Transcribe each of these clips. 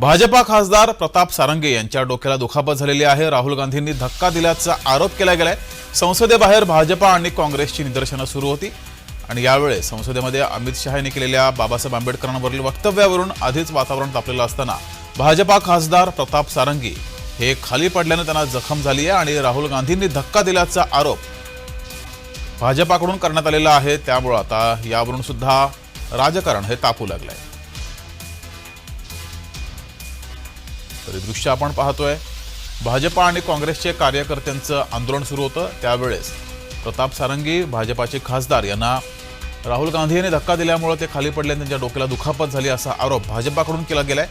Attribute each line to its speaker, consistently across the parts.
Speaker 1: भाजपा खासदार प्रताप सारंगे यांच्या डोक्याला दुखापत झालेली आहे. राहुल गांधींनी धक्का दिल्याचा आरोप केला गेलाय. संसदेबाहेर भाजपा आणि काँग्रेसची निदर्शनं सुरू होती. आणि यावेळी संसदेमध्ये अमित शहा यांनी केलेल्या बाबासाहेब आंबेडकरांवरील वक्तव्यावरून आधीच वातावरण तापलेलं असताना भाजपा खासदार प्रताप सारंगी हे खाली पडल्यानं त्यांना जखम झाली आहे आणि राहुल गांधींनी धक्का दिल्याचा आरोप भाजपाकडून करण्यात आलेला आहे. त्यामुळं आता यावरून सुद्धा राजकारण हे तापू लागलं आहे तरी दृश्य आपण पाहतोय. भाजपा आणि काँग्रेसचे कार्यकर्त्यांचं आंदोलन सुरू होतं त्यावेळेस. प्रताप सारंगी भाजपाचे खासदार यांना राहुल गांधी यांनी धक्का दिल्यामुळे ते खाली पडले आणि त्यांच्या डोक्याला दुखापत झाली असा आरोप भाजपाकडून केला गेलाय.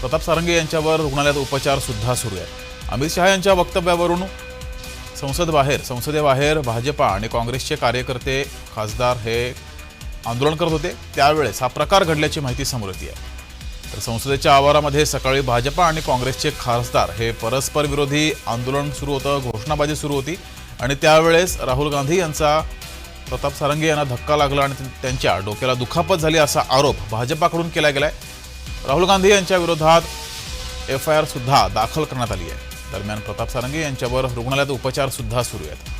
Speaker 1: प्रताप सारंगी यांच्यावर रुग्णालयात उपचार सुद्धा सुरू आहेत. अमित शहा यांच्या वक्तव्यावरून संसद बाहेर संसदेबाहेर भाजपा आणि काँग्रेसचे कार्यकर्ते खासदार हे आंदोलन करत होते. त्यावेळेस हा प्रकार घडल्याची माहिती समोर येते आहे. तर संसदेच्या आवारामध्ये सकाळी भाजपा आणि काँग्रेसचे खासदार हे परस्पर विरोधी आंदोलन सुरू होतं घोषणाबाजी सुरू होती. आणि त्यावेळेस राहुल गांधी यांचा प्रताप सारंगे यांना धक्का लागला आणि त्यांच्या डोक्याला दुखापत झाली असा आरोप भाजपाकडून केला गेलाय. राहुल गांधी यांच्या विरोधात एफ आय आर सुद्धा दाखल करण्यात आली आहे. दरम्यान प्रताप सारंगे यांच्यावर रुग्णालयात उपचार सुद्धा सुरू आहेत.